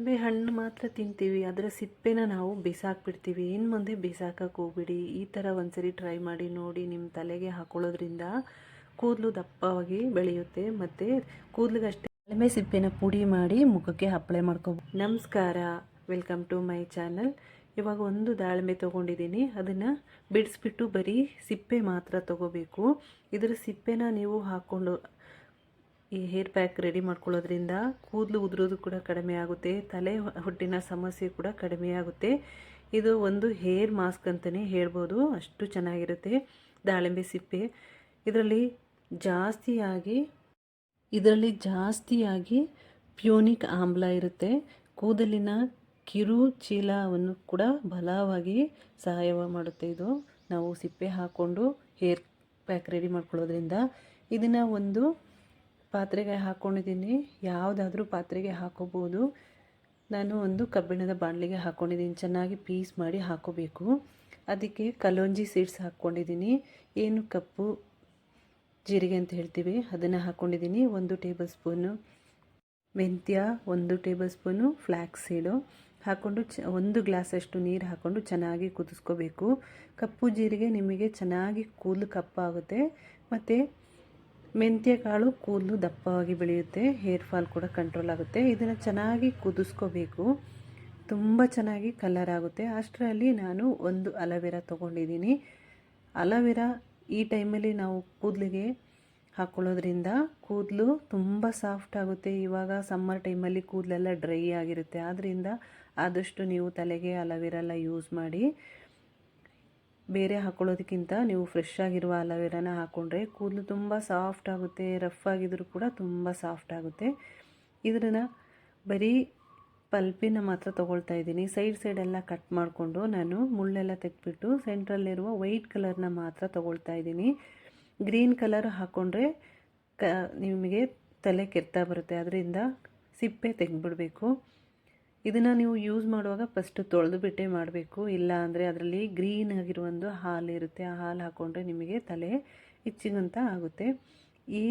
ದಾಳಿಂಬೆ ಹಣ್ಣು ಮಾತ್ರ ತಿಂತೀವಿ ಅದರ ಸಿಪ್ಪೆನ ನಾವು ಬಿಸಾಕ್ಬಿಡ್ತೀವಿ. ಇನ್ನು ಮುಂದೆ ಬಿಸಾಕಕ್ಕೆ ಹೋಗ್ಬಿಡಿ. ಈ ಥರ ಒಂದ್ಸರಿ ಟ್ರೈ ಮಾಡಿ ನೋಡಿ ನಿಮ್ಮ ತಲೆಗೆ ಹಾಕೊಳ್ಳೋದ್ರಿಂದ ಕೂದಲು ದಪ್ಪವಾಗಿ ಬೆಳೆಯುತ್ತೆ. ಮತ್ತು ಕೂದಲಿಗಷ್ಟೇ ಕಡಿಮೆ ಸಿಪ್ಪೆನ ಪುಡಿ ಮಾಡಿ ಮುಖಕ್ಕೆ ಅಪ್ಲೈ ಮಾಡ್ಕೋಬೋದು. ನಮಸ್ಕಾರ ವೆಲ್ಕಮ್ ಟು ಮೈ ಚಾನಲ್ ಇವಾಗ ಒಂದು ದಾಳಿಂಬೆ ತೊಗೊಂಡಿದ್ದೀನಿ. ಅದನ್ನು ಬಿಡಿಸ್ಬಿಟ್ಟು ಬರೀ ಸಿಪ್ಪೆ ಮಾತ್ರ ತೊಗೋಬೇಕು. ಇದರ ಸಿಪ್ಪೆನ ನೀವು ಹಾಕ್ಕೊಂಡು ಈ ಹೇರ್ ಪ್ಯಾಕ್ ರೆಡಿ ಮಾಡ್ಕೊಳ್ಳೋದ್ರಿಂದ ಕೂದಲು ಉದುರೋದು ಕೂಡ ಕಡಿಮೆ ಆಗುತ್ತೆ, ತಲೆ ಹೊಟ್ಟಿನ ಸಮಸ್ಯೆ ಕೂಡ ಕಡಿಮೆ ಆಗುತ್ತೆ. ಇದು ಒಂದು ಹೇರ್ ಮಾಸ್ಕ್ ಅಂತಲೇ ಹೇಳ್ಬೋದು, ಅಷ್ಟು ಚೆನ್ನಾಗಿರುತ್ತೆ. ದಾಳಿಂಬೆ ಸಿಪ್ಪೆ, ಇದರಲ್ಲಿ ಜಾಸ್ತಿಯಾಗಿ ಇದರಲ್ಲಿ ಜಾಸ್ತಿಯಾಗಿ ಪ್ಯೂನಿಕ್ ಆಮ್ಲ ಇರುತ್ತೆ. ಕೂದಲಿನ ಕಿರು ಚೀಲವನ್ನು ಕೂಡ ಬಲವಾಗಿ ಸಹಾಯ ಮಾಡುತ್ತೆ ಇದು. ನಾವು ಸಿಪ್ಪೆ ಹಾಕ್ಕೊಂಡು ಹೇರ್ ಪ್ಯಾಕ್ ರೆಡಿ ಮಾಡ್ಕೊಳ್ಳೋದ್ರಿಂದ. ಇದನ್ನು ಒಂದು ಪಾತ್ರೆಗೆ ಹಾಕ್ಕೊಂಡಿದ್ದೀನಿ ಯಾವುದಾದ್ರೂ ಪಾತ್ರೆಗೆ ಹಾಕೋಬೋದು. ನಾನು ಒಂದು ಕಬ್ಬಿಣದ ಬಾಣಲಿಗೆ ಹಾಕ್ಕೊಂಡಿದ್ದೀನಿ ಚೆನ್ನಾಗಿ ಪೀಸ್ ಮಾಡಿ ಹಾಕೋಬೇಕು. ಅದಕ್ಕೆ ಕಲೋಂಜಿ ಸೀಡ್ಸ್ ಹಾಕ್ಕೊಂಡಿದ್ದೀನಿ ಏನು ಕಪ್ಪು ಜೀರಿಗೆ ಅಂತ ಹೇಳ್ತೀವಿ, ಅದನ್ನು ಹಾಕ್ಕೊಂಡಿದ್ದೀನಿ ಒಂದು ಟೇಬಲ್ ಸ್ಪೂನು ಮೆಂತ್ಯ, ಒಂದು ಟೇಬಲ್ ಸ್ಪೂನು ಫ್ಲ್ಯಾಕ್ಸ್ ಸೀಡು ಹಾಕ್ಕೊಂಡು ಚ, ಒಂದು ಗ್ಲಾಸಷ್ಟು ನೀರು ಹಾಕ್ಕೊಂಡು ಚೆನ್ನಾಗಿ ಕುದಿಸ್ಕೋಬೇಕು. ಕಪ್ಪು ಜೀರಿಗೆ ನಿಮಗೆ ಚೆನ್ನಾಗಿ ಕೂಲ್ ಕಪ್ಪಾಗುತ್ತೆ. ಮತ್ತು ಕಾಳು ಕೂದಲು ದಪ್ಪವಾಗಿ ಬೆಳೆಯುತ್ತೆ, ಹೇರ್ ಫಾಲ್ ಕೂಡ ಕಂಟ್ರೋಲ್ ಆಗುತ್ತೆ. ಇದನ್ನು ಚೆನ್ನಾಗಿ ಕುದಿಸ್ಕೋಬೇಕು. ತುಂಬ ಚೆನ್ನಾಗಿ ಕಲರ್ ಆಗುತ್ತೆ. ಅಷ್ಟರಲ್ಲಿ ನಾನು ಒಂದು ಅಲವೆರಾ ತೊಗೊಂಡಿದ್ದೀನಿ. ಅಲವೆರಾ ಈ ಟೈಮಲ್ಲಿ ನಾವು ಕೂದಲಿಗೆ ಹಾಕ್ಕೊಳ್ಳೋದ್ರಿಂದ ಕೂದಲು ತುಂಬ ಸಾಫ್ಟ್ ಆಗುತ್ತೆ. ಇವಾಗ ಸಮ್ಮರ್ ಟೈಮಲ್ಲಿ ಕೂದಲೆಲ್ಲ ಡ್ರೈ ಆಗಿರುತ್ತೆ. ಆದ್ದರಿಂದ ಆದಷ್ಟು ನೀವು ತಲೆಗೆ ಅಲವೆರಲ್ಲ ಯೂಸ್ ಮಾಡಿ ಬೇರೆ ಹಾಕ್ಕೊಳ್ಳೋದಕ್ಕಿಂತ ನೀವು ಫ್ರೆಶ್ ಆಗಿರುವ ಅಲೋವೆರಾನ ಹಾಕ್ಕೊಂಡ್ರೆ ಕೂದಲು ತುಂಬ ಸಾಫ್ಟ್ ಆಗುತ್ತೆ ರಫ್ ಆಗಿದ್ರೂ ಕೂಡ ತುಂಬ ಸಾಫ್ಟ್ ಆಗುತ್ತೆ. ಇದನ್ನು ಬರೀ ಪಲ್ಪಿನ ಮಾತ್ರ ತೊಗೊಳ್ತಾ ಇದ್ದೀನಿ. ಸೈಡ್ ಸೈಡೆಲ್ಲ ಕಟ್ ಮಾಡಿಕೊಂಡು ನಾನು ಮುಳ್ಳೆಲ್ಲ ತೆಗೆದ್ಬಿಟ್ಟು ಸೆಂಟ್ರಲ್ಲಿರುವ ವೈಟ್ ಕಲರ್ನ ಮಾತ್ರ ತೊಗೊಳ್ತಾ ಇದ್ದೀನಿ. ಗ್ರೀನ್ ಕಲರ್ ಹಾಕ್ಕೊಂಡ್ರೆ ಕ ನಿಮಗೆ ತಲೆ ಕೆರ್ತಾ ಬರುತ್ತೆ. ಅದರಿಂದ ಸಿಪ್ಪೆ ತೆಗೆದ್ಬಿಡಬೇಕು. ಇದನ್ನು ನೀವು ಯೂಸ್ ಮಾಡುವಾಗ ಫಸ್ಟು ತೊಳೆದು ಬಿಟ್ಟೇ ಮಾಡಬೇಕು. ಇಲ್ಲ ಅಂದರೆ ಅದರಲ್ಲಿ ಗ್ರೀನ್ ಆಗಿರೋ ಒಂದು ಹಾಲು ಇರುತ್ತೆ. ಆ ಹಾಲು ಹಾಕ್ಕೊಂಡ್ರೆ ನಿಮಗೆ ತಲೆ ಇಚ್ಚಿಗಂತ ಆಗುತ್ತೆ. ಈ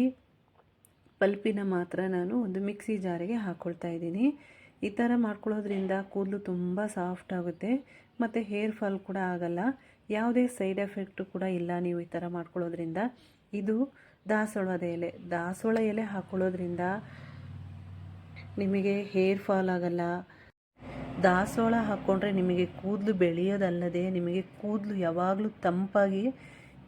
ಪಲ್ಪಿನ ಮಾತ್ರ ನಾನು ಒಂದು ಮಿಕ್ಸಿ ಜಾರಿಗೆ ಹಾಕ್ಕೊಳ್ತಾ ಇದ್ದೀನಿ. ಈ ಥರ ಮಾಡ್ಕೊಳ್ಳೋದ್ರಿಂದ ಕೂದಲು ತುಂಬ ಸಾಫ್ಟ್ ಆಗುತ್ತೆ. ಮತ್ತು ಹೇರ್ ಫಾಲ್ ಕೂಡ ಆಗಲ್ಲ. ಯಾವುದೇ ಸೈಡ್ ಎಫೆಕ್ಟು ಕೂಡ ಇಲ್ಲ ನೀವು ಈ ಥರ ಮಾಡ್ಕೊಳ್ಳೋದ್ರಿಂದ. ಇದು ದಾಸೋಳದ ಎಲೆ. ದಾಸೋಳ ಎಲೆ ಹಾಕ್ಕೊಳ್ಳೋದ್ರಿಂದ ನಿಮಗೆ ಹೇರ್ ಫಾಲ್ ಆಗಲ್ಲ. ದಾಸವಾಳ ಹಾಕ್ಕೊಂಡ್ರೆ ನಿಮಗೆ ಕೂದಲು ಬೆಳೆಯೋದಲ್ಲದೆ ನಿಮಗೆ ಕೂದಲು ಯಾವಾಗಲೂ ತಂಪಾಗಿ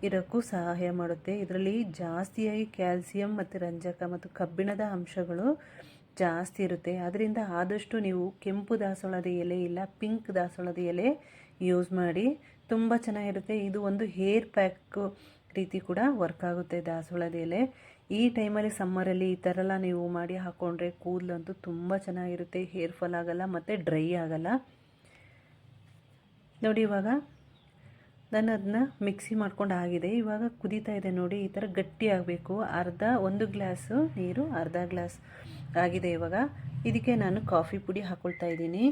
ಇರೋಕ್ಕೂ ಸಹಾಯ ಮಾಡುತ್ತೆ. ಇದರಲ್ಲಿ ಜಾಸ್ತಿಯಾಗಿ ಕ್ಯಾಲ್ಸಿಯಂ ಮತ್ತು ರಂಜಕ ಮತ್ತು ಕಬ್ಬಿಣದ ಅಂಶಗಳು ಜಾಸ್ತಿ ಇರುತ್ತೆ. ಅದರಿಂದ ಆದಷ್ಟು ನೀವು ಕೆಂಪು ದಾಸೋಳದ ಎಲೆ ಇಲ್ಲ ಪಿಂಕ್ ದಾಸೋಳದ ಎಲೆ ಯೂಸ್ ಮಾಡಿ ತುಂಬ ಚೆನ್ನಾಗಿರುತ್ತೆ. ಇದು ಒಂದು ಹೇರ್ ಪ್ಯಾಕ್ ರೀತಿ ಕೂಡ ವರ್ಕ್ ಆಗುತ್ತೆ ದಾಸೋಳದ ಎಲೆ. ಈ ಟೈಮಲ್ಲಿ ಸಮ್ಮರಲ್ಲಿ ಈ ಥರ ಎಲ್ಲ ನೀವು ಮಾಡಿ ಹಾಕ್ಕೊಂಡ್ರೆ ಕೂದಲಂತೂ ತುಂಬ ಚೆನ್ನಾಗಿರುತ್ತೆ ಹೇರ್ ಫಾಲ್ ಆಗೋಲ್ಲ ಮತ್ತು ಡ್ರೈ ಆಗೋಲ್ಲ. ನೋಡಿ ಇವಾಗ ನಾನು ಅದನ್ನ ಮಿಕ್ಸಿ ಮಾಡ್ಕೊಂಡು ಆಗಿದೆ. ಇವಾಗ ಕುದೀತಾ ಇದೆ ನೋಡಿ, ಈ ಥರ ಗಟ್ಟಿ ಆಗಬೇಕು. ಅರ್ಧ ಒಂದು ಗ್ಲಾಸು ನೀರು, ಅರ್ಧ ಗ್ಲಾಸ್ ಆಗಿದೆ ಇವಾಗ. ಇದಕ್ಕೆ ನಾನು ಕಾಫಿ ಪುಡಿ ಹಾಕ್ಕೊಳ್ತಾ ಇದ್ದೀನಿ.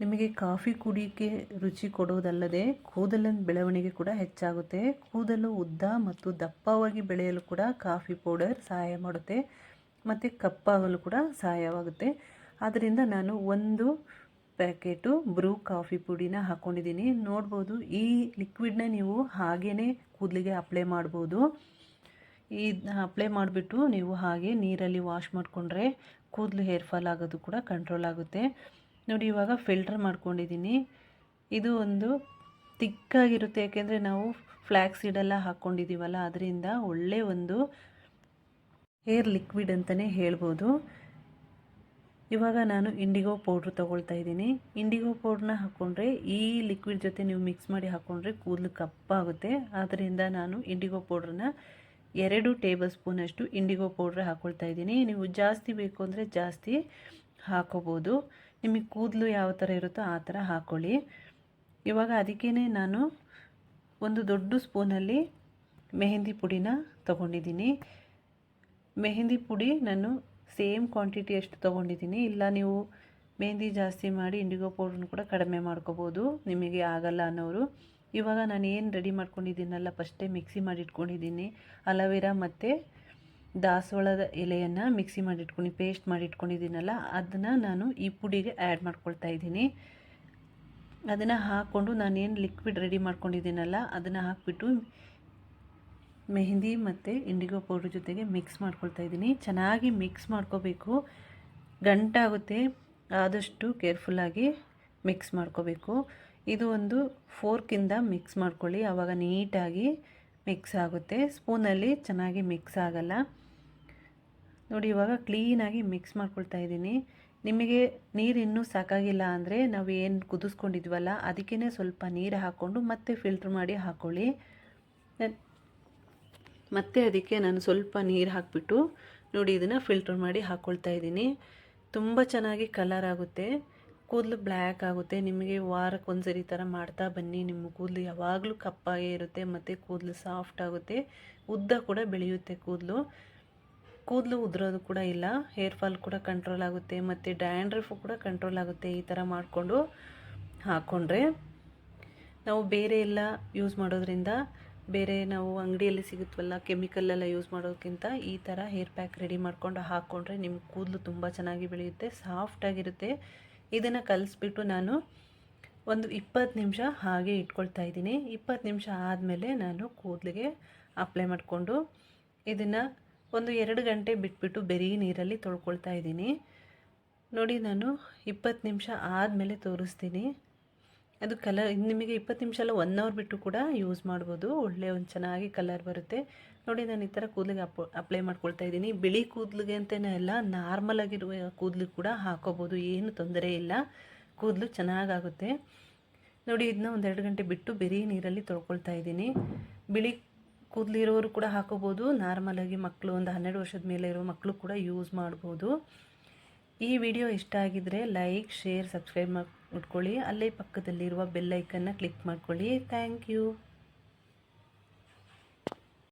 ನಿಮಗೆ ಕಾಫಿ ಕುಡಿಕೆ ರುಚಿ ಕೊಡುವುದಲ್ಲದೆ ಕೂದಲಿನ ಬೆಳವಣಿಗೆ ಕೂಡ ಹೆಚ್ಚಾಗುತ್ತೆ. ಕೂದಲು ಉದ್ದ ಮತ್ತು ದಪ್ಪವಾಗಿ ಬೆಳೆಯಲು ಕೂಡ ಕಾಫಿ ಪೌಡರ್ ಸಹಾಯ ಮಾಡುತ್ತೆ. ಮತ್ತು ಕಪ್ಪಾಗಲು ಕೂಡ ಸಹಾಯವಾಗುತ್ತೆ. ಆದ್ದರಿಂದ ನಾನು ಒಂದು ಪ್ಯಾಕೆಟು ಬ್ರೂ ಕಾಫಿ ಪುಡಿನ ಹಾಕ್ಕೊಂಡಿದ್ದೀನಿ ನೋಡ್ಬೋದು ಈ ಲಿಕ್ವಿಡ್ನ ನೀವು ಹಾಗೇ ಕೂದಲಿಗೆ ಅಪ್ಲೈ ಮಾಡ್ಬೋದು. ಈ ಅಪ್ಲೈ ಮಾಡಿಬಿಟ್ಟು ನೀವು ಹಾಗೆ ನೀರಲ್ಲಿ ವಾಶ್ ಮಾಡಿಕೊಂಡ್ರೆ ಕೂದಲು ಹೇರ್ ಫಾಲ್ ಆಗೋದು ಕೂಡ ಕಂಟ್ರೋಲ್ ಆಗುತ್ತೆ. ನೋಡಿ, ಇವಾಗ ಫಿಲ್ಟರ್ ಮಾಡ್ಕೊಂಡಿದ್ದೀನಿ ಇದು ಒಂದು ತಿಕ್ಕಾಗಿರುತ್ತೆ, ಯಾಕೆಂದರೆ ನಾವು ಫ್ಲ್ಯಾಕ್ಸ್ ಸೀಡೆಲ್ಲ ಹಾಕ್ಕೊಂಡಿದ್ದೀವಲ್ಲ ಅದರಿಂದ ಒಳ್ಳೆ ಒಂದು ಹೇರ್ ಲಿಕ್ವಿಡ್ ಅಂತಲೇ ಹೇಳ್ಬೋದು. ಇವಾಗ ನಾನು ಇಂಡಿಗೋ ಪೌಡ್ರ್ ತೊಗೊಳ್ತಾ ಇದ್ದೀನಿ. ಇಂಡಿಗೋ ಪೌಡ್ರನ್ನ ಹಾಕ್ಕೊಂಡ್ರೆ ಈ ಲಿಕ್ವಿಡ್ ಜೊತೆ ನೀವು ಮಿಕ್ಸ್ ಮಾಡಿ ಹಾಕ್ಕೊಂಡ್ರೆ ಕೂದಲು ಕಪ್ಪಾಗುತ್ತೆ. ಆದ್ದರಿಂದ ನಾನು ಇಂಡಿಗೋ ಪೌಡ್ರನ್ನ ಎರಡು ಟೇಬಲ್ ಸ್ಪೂನಷ್ಟು ಇಂಡಿಗೋ ಪೌಡ್ರ್ ಹಾಕ್ಕೊಳ್ತಾ ಇದ್ದೀನಿ. ನೀವು ಜಾಸ್ತಿ ಬೇಕು ಅಂದರೆ ಜಾಸ್ತಿ ಹಾಕೋಬೋದು. ನಿಮಗೆ ಕೂದಲು ಯಾವ ಥರ ಇರುತ್ತೋ ಆ ಥರ ಹಾಕ್ಕೊಳ್ಳಿ ಇವಾಗ ಅದಕ್ಕೇ ನಾನು ಒಂದು ದೊಡ್ಡ ಸ್ಪೂನಲ್ಲಿ ಮೆಹಂದಿ ಪುಡಿನ ತೊಗೊಂಡಿದ್ದೀನಿ. ಮೆಹಂದಿ ಪುಡಿ ನಾನು ಸೇಮ್ ಕ್ವಾಂಟಿಟಿ ಅಷ್ಟು ತೊಗೊಂಡಿದ್ದೀನಿ. ಇಲ್ಲ, ನೀವು ಮೆಹಂದಿ ಜಾಸ್ತಿ ಮಾಡಿ ಇಂಡಿಗೋ ಪೌಡ್ರನ್ನ ಕೂಡ ಕಡಿಮೆ ಮಾಡ್ಕೋಬೋದು. ನಿಮಗೆ ಆಗಲ್ಲ ಅನ್ನೋರು. ಇವಾಗ ನಾನು ಏನು ರೆಡಿ ಮಾಡ್ಕೊಂಡಿದ್ದೀನಲ್ಲ, ಫಸ್ಟೇ ಮಿಕ್ಸಿ ಮಾಡಿ ಇಟ್ಕೊಂಡಿದ್ದೀನಿ. ಅಲೋವೆರಾ ಮತ್ತು ದಾಸವಾಳದ ಎಲೆಯನ್ನು ಮಿಕ್ಸಿ ಮಾಡಿಟ್ಕೊಂಡು ಪೇಸ್ಟ್ ಮಾಡಿ ಇಟ್ಕೊಂಡಿದ್ದೀನಲ್ಲ ಅದನ್ನು ನಾನು ಈ ಪುಡಿಗೆ ಆ್ಯಡ್ ಮಾಡ್ಕೊಳ್ತಾ ಇದ್ದೀನಿ. ಅದನ್ನು ಹಾಕ್ಕೊಂಡು ನಾನೇನು ಲಿಕ್ವಿಡ್ ರೆಡಿ ಮಾಡ್ಕೊಂಡಿದ್ದೀನಲ್ಲ, ಅದನ್ನು ಹಾಕಿಬಿಟ್ಟು ಮೆಹಂದಿ ಮತ್ತು ಇಂಡಿಗೋ ಪೌಡ್ರ್ ಜೊತೆಗೆ ಮಿಕ್ಸ್ ಮಾಡ್ಕೊಳ್ತಾ ಇದ್ದೀನಿ. ಚೆನ್ನಾಗಿ ಮಿಕ್ಸ್ ಮಾಡ್ಕೋಬೇಕು. ಗಂಟಾಗುತ್ತೆ ಆದಷ್ಟು ಕೇರ್ಫುಲ್ಲಾಗಿ ಮಿಕ್ಸ್ ಮಾಡ್ಕೋಬೇಕು. ಇದು ಒಂದು ಫೋರ್ಕಿಂದ ಮಿಕ್ಸ್ ಮಾಡ್ಕೊಳ್ಳಿ ಆವಾಗ ನೀಟಾಗಿ ಮಿಕ್ಸ್ ಆಗುತ್ತೆ. ಸ್ಪೂನಲ್ಲಿ ಚೆನ್ನಾಗಿ ಮಿಕ್ಸ್ ಆಗಲ್ಲ. ನೋಡಿ, ಇವಾಗ ಕ್ಲೀನಾಗಿ ಮಿಕ್ಸ್ ಮಾಡ್ಕೊಳ್ತಾ ಇದ್ದೀನಿ. ನಿಮಗೆ ನೀರು ಇನ್ನೂ ಸಾಕಾಗಿಲ್ಲ ಅಂದರೆ ನಾವು ಏನು ಕುದಿಸ್ಕೊಂಡಿದ್ವಲ್ಲ ಅದಕ್ಕೇ ಸ್ವಲ್ಪ ನೀರು ಹಾಕ್ಕೊಂಡು ಮತ್ತೆ ಫಿಲ್ಟ್ರ್ ಮಾಡಿ ಹಾಕ್ಕೊಳ್ಳಿ ಮತ್ತೆ ಅದಕ್ಕೆ ನಾನು ಸ್ವಲ್ಪ ನೀರು ಹಾಕಿಬಿಟ್ಟು ನೋಡಿ, ಇದನ್ನು ಫಿಲ್ಟ್ರ್ ಮಾಡಿ ಹಾಕ್ಕೊಳ್ತಾ ಇದ್ದೀನಿ. ತುಂಬ ಚೆನ್ನಾಗಿ ಕಲರ್ ಆಗುತ್ತೆ. ಕೂದಲು ಬ್ಲ್ಯಾಕ್ ಆಗುತ್ತೆ. ನಿಮಗೆ ವಾರಕ್ಕೆ ಒಂದ್ಸರಿ ಥರ ಮಾಡ್ತಾ ಬನ್ನಿ. ನಿಮ್ಮ ಕೂದಲು ಯಾವಾಗಲೂ ಕಪ್ಪಾಗೇ ಇರುತ್ತೆ, ಮತ್ತು ಕೂದಲು ಸಾಫ್ಟ್ ಆಗುತ್ತೆ. ಉದ್ದ ಕೂಡ ಬೆಳೆಯುತ್ತೆ ಕೂದಲು. ಕೂದಲು ಉದುರೋದು ಕೂಡ ಇಲ್ಲ. ಹೇರ್ ಫಾಲ್ ಕೂಡ ಕಂಟ್ರೋಲ್ ಆಗುತ್ತೆ. ಮತ್ತು ಡ್ಯಾಂಡ್ರಫು ಕೂಡ ಕಂಟ್ರೋಲ್ ಆಗುತ್ತೆ ಈ ಥರ ಮಾಡಿಕೊಂಡು ಹಾಕ್ಕೊಂಡ್ರೆ ನಾವು ಬೇರೆ ಎಲ್ಲ ಯೂಸ್ ಮಾಡೋದ್ರಿಂದ ಬೇರೆ ನಾವು ಅಂಗಡಿಯಲ್ಲಿ ಸಿಗುತ್ತವಲ್ಲ ಕೆಮಿಕಲ್ಲೆಲ್ಲ ಯೂಸ್ ಮಾಡೋದಕ್ಕಿಂತ ಈ ಥರ ಹೇರ್ ಪ್ಯಾಕ್ ರೆಡಿ ಮಾಡಿಕೊಂಡು ಹಾಕ್ಕೊಂಡ್ರೆ ನಿಮ್ಮ ಕೂದಲು ತುಂಬ ಚೆನ್ನಾಗಿ ಬೆಳೆಯುತ್ತೆ ಸಾಫ್ಟಾಗಿರುತ್ತೆ ಇದನ್ನು ಕಲಿಸ್ಬಿಟ್ಟು ನಾನು ಒಂದು ಇಪ್ಪತ್ತು ನಿಮಿಷ ಹಾಗೆ ಇಟ್ಕೊಳ್ತಾ ಇದ್ದೀನಿ. ಇಪ್ಪತ್ತು ನಿಮಿಷ ಆದಮೇಲೆ ನಾನು ಕೂದಲಿಗೆ ಅಪ್ಲೈ ಮಾಡಿಕೊಂಡು ಇದನ್ನು ಒಂದು ಎರಡು ಗಂಟೆ ಬಿಟ್ಬಿಟ್ಟು ಬೆರಿ ನೀರಲ್ಲಿ ತೊಳ್ಕೊಳ್ತಾ ಇದ್ದೀನಿ. ನೋಡಿ ನಾನು ಇಪ್ಪತ್ತು ನಿಮಿಷ ಆದಮೇಲೆ ತೋರಿಸ್ತೀನಿ. ಅದು ಕಲರ್, ನಿಮಗೆ ಇಪ್ಪತ್ತು ನಿಮಿಷ ಎಲ್ಲ ಒನ್ ಅವರ್ ಬಿಟ್ಟು ಕೂಡ ಯೂಸ್ ಮಾಡ್ಬೋದು. ಒಳ್ಳೆ ಒಂದು ಚೆನ್ನಾಗಿ ಕಲರ್ ಬರುತ್ತೆ. ನೋಡಿ ನಾನು ಈ ಥರ ಕೂದಲಿಗೆ ಅಪ್ ಅಪ್ಲೈ ಮಾಡ್ಕೊಳ್ತಾ ಇದ್ದೀನಿ. ಬಿಳಿ ಕೂದಲಿಗೆ ಅಂತಲೇ ಅಲ್ಲ ನಾರ್ಮಲ್ ಆಗಿರುವ ಕೂದಲು ಕೂಡ ಹಾಕೋಬೋದು. ಏನು ತೊಂದರೆ ಇಲ್ಲ. ಕೂದಲು ಚೆನ್ನಾಗಾಗುತ್ತೆ. ನೋಡಿ ಇದನ್ನ ಒಂದೆರಡು ಗಂಟೆ ಬಿಟ್ಟು ಬೆರಿ ನೀರಲ್ಲಿ ತೊಳ್ಕೊಳ್ತಾ ಇದ್ದೀನಿ. ಬಿಳಿ ಕೂದಲಿರೋರು ಕೂಡ ಹಾಕೋಬೋದು. ನಾರ್ಮಲಾಗಿ ಮಕ್ಕಳು ಒಂದು ಹನ್ನೆರಡು ವರ್ಷದ ಮೇಲೆ ಇರೋ ಮಕ್ಕಳು ಕೂಡ ಯೂಸ್ ಮಾಡ್ಬೋದು. ಈ ವಿಡಿಯೋ ಇಷ್ಟ ಆಗಿದ್ದರೆ ಲೈಕ್ ಶೇರ್ ಸಬ್ಸ್ಕ್ರೈಬ್ ಮಾಡಿ ಉಟ್ಕೊಳ್ಳಿ. ಅಲ್ಲೇ ಪಕ್ಕದಲ್ಲಿರುವ ಬೆಲ್ಲೈಕನ್ನು ಕ್ಲಿಕ್ ಮಾಡ್ಕೊಳ್ಳಿ. Thank you